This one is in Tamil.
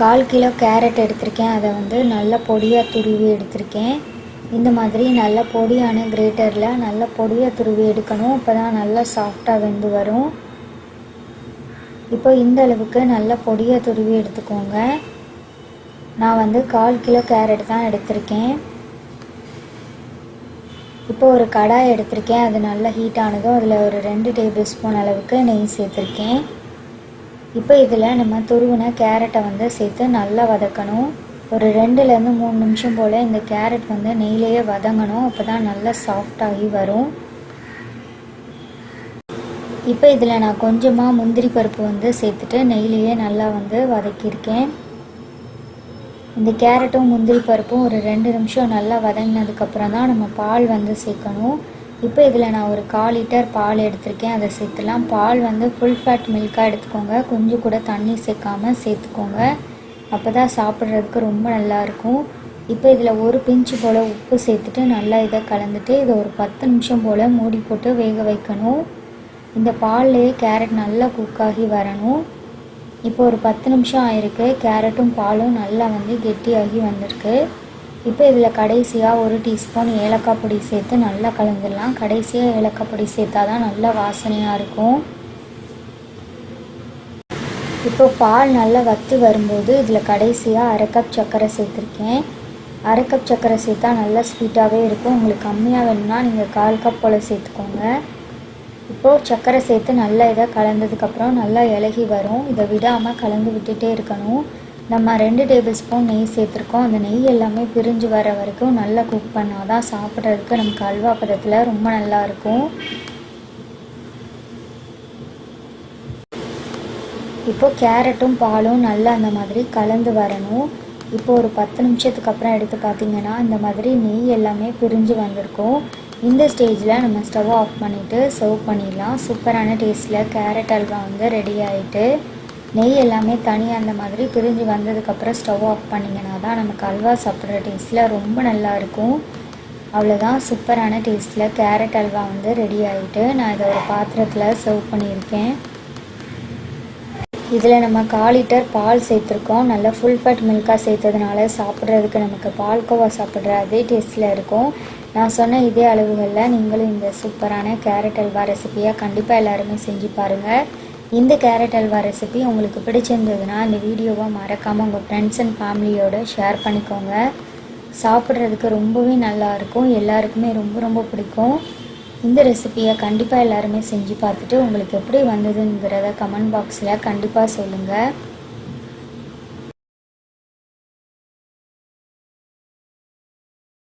கால் கிலோ கேரட் எடுத்திருக்கேன். அதை வந்து நல்லா பொடியாக துருவி எடுத்திருக்கேன். இந்த மாதிரி நல்ல பொடியான கிரேட்டரில் நல்ல பொடியாக துருவி எடுக்கணும். அப்போ தான் நல்லா சாஃப்டாக வெந்து வரும். இப்போ இந்த அளவுக்கு நல்ல பொடியாக துருவி எடுத்துக்கோங்க. நான் வந்து கால் கிலோ கேரட் தான் எடுத்திருக்கேன். இப்போ ஒரு கடாய் எடுத்திருக்கேன். அது நல்லா ஹீட் ஆனதும் அதில் ஒரு ரெண்டு டேபிள் ஸ்பூன் அளவுக்கு நெய் சேர்த்துருக்கேன். இப்போ இதில் நம்ம துருவின கேரட்டை வந்து சேர்த்து நல்லா வதக்கணும். ஒரு ரெண்டுலேருந்து மூணு நிமிஷம் போல் இந்த கேரட் வந்து நெய்லேயே வதங்கணும். அப்போ தான் நல்லா சாஃப்டாகி வரும். இப்போ இதில் நான் கொஞ்சமாக முந்திரி பருப்பு வந்து சேர்த்துட்டு நெய்லேயே நல்லா வந்து வதக்கியிருக்கேன். இந்த கேரட்டும் முந்திரி பருப்பும் ஒரு ரெண்டு நிமிஷம் நல்லா வதங்கினதுக்கப்புறம் தான் நம்ம பால் வந்து சேர்க்கணும். இப்போ இதில் நான் ஒரு கால் லிட்டர் பால் எடுத்திருக்கேன். அதை சேர்த்துலாம். பால் வந்து ஃபுல் ஃபேட் மில்காக எடுத்துக்கோங்க. கொஞ்சம் கூட தண்ணி சேர்க்காமல் சேர்த்துக்கோங்க. அப்போ தான் சாப்பிட்றதுக்கு ரொம்ப நல்லாயிருக்கும் இப்போ இதில் ஒரு பிஞ்சு போல் உப்பு சேர்த்துட்டு நல்லா இதை கலந்துட்டு இதை ஒரு பத்து நிமிஷம் போல் மூடி போட்டு வேக வைக்கணும். இந்த பால்லையே கேரட் நல்லா குக்காகி வரணும். இப்போ ஒரு பத்து நிமிஷம் ஆயிருக்கு. கேரட்டும் பாலும் நல்லா வந்து கெட்டியாகி வந்திருக்கு. இப்போ இதில் கடைசியாக ஒரு டீஸ்பூன் ஏலக்காய் பொடி சேர்த்து நல்லா கலந்துடலாம். கடைசியாக ஏலக்காய் பொடி சேர்த்தா தான் நல்லா வாசனையாக இருக்கும். இப்போ பால் நல்லா வத்து வரும்போது இதில் கடைசியாக அரை கப் சர்க்கரை சேர்த்துருக்கேன். அரை கப் சர்க்கரை சேர்த்தா நல்லா ஸ்வீட்டாகவே இருக்கும். உங்களுக்கு கம்மியாக வேணும்னா நீங்கள் கால் கப் போல் சேர்த்துக்கோங்க. இப்போது சர்க்கரை சேர்த்து நல்லா இதை கலந்ததுக்கப்புறம் நல்லா இலகி வரும். இதை விடாமல் கலந்து விட்டுட்டே இருக்கணும். நம்ம ரெண்டு டேபிள் ஸ்பூன் நெய் சேர்த்துருக்கோம். அந்த நெய் எல்லாமே பிரிஞ்சு வர வரைக்கும் நல்லா குக் பண்ணால் தான் சாப்பிட்றதுக்கு நமக்கு அல்வா பதத்தில் ரொம்ப நல்லாயிருக்கும் இப்போது கேரட்டும் பாலும் நல்லா அந்த மாதிரி கலந்து வரணும். இப்போ ஒரு பத்து நிமிஷத்துக்கு அப்புறம் எடுத்து பார்த்திங்கன்னா இந்த மாதிரி நெய் எல்லாமே பிரிஞ்சு வந்திருக்கும். இந்த ஸ்டேஜில் நம்ம ஸ்டவ் ஆஃப் பண்ணிவிட்டு சர்வ் பண்ணிடலாம். சூப்பரான டேஸ்ட்டில் கேரட் அல்வா வந்து ரெடி ஆகிட்டு நெய் எல்லாமே தனியாக அந்த மாதிரி பிரிஞ்சு வந்ததுக்கப்புறம் ஸ்டவ் ஆஃப் பண்ணிங்கன்னா தான் நமக்கு அல்வா சாப்பிட்ற டேஸ்ட்டில் ரொம்ப நல்லா இருக்கும். அவ்வளோதான் சூப்பரான டேஸ்ட்டில் கேரட் அல்வா வந்து ரெடி ஆகிட்டு நான் இதை ஒரு பாத்திரத்தில் சர்வ் பண்ணியிருக்கேன். இதில் நம்ம கால் லிட்டர் பால் சேர்த்துருக்கோம். நல்லா ஃபுல் ஃபேட் மில்காக சேர்த்ததுனால சாப்பிட்றதுக்கு நமக்கு பால்கோவா சாப்பிட்ற அதே டேஸ்ட்டில் இருக்கும். நான் சொன்ன இதே அளவுகளில் நீங்களும் இந்த சூப்பரான கேரட் அல்வா ரெசிப்பியாக கண்டிப்பாக எல்லாருமே செஞ்சு பாருங்கள் இந்த கேரட் அல்வா ரெசிபி உங்களுக்கு பிடிச்சிருந்ததுன்னா இந்த வீடியோவை மறக்காமல் உங்கள் ஃப்ரெண்ட்ஸ் அண்ட் ஃபேமிலியோட ஷேர் பண்ணிக்கோங்க. சாப்பிட்றதுக்கு ரொம்பவே நல்லாயிருக்கும் எல்லாருக்குமே ரொம்ப ரொம்ப பிடிக்கும். இந்த ரெசிபியை கண்டிப்பாக எல்லாருமே செஞ்சு பார்த்துட்டு உங்களுக்கு எப்படி வந்ததுங்கிறத கமெண்ட் பாக்ஸில் கண்டிப்பாக சொல்லுங்கள்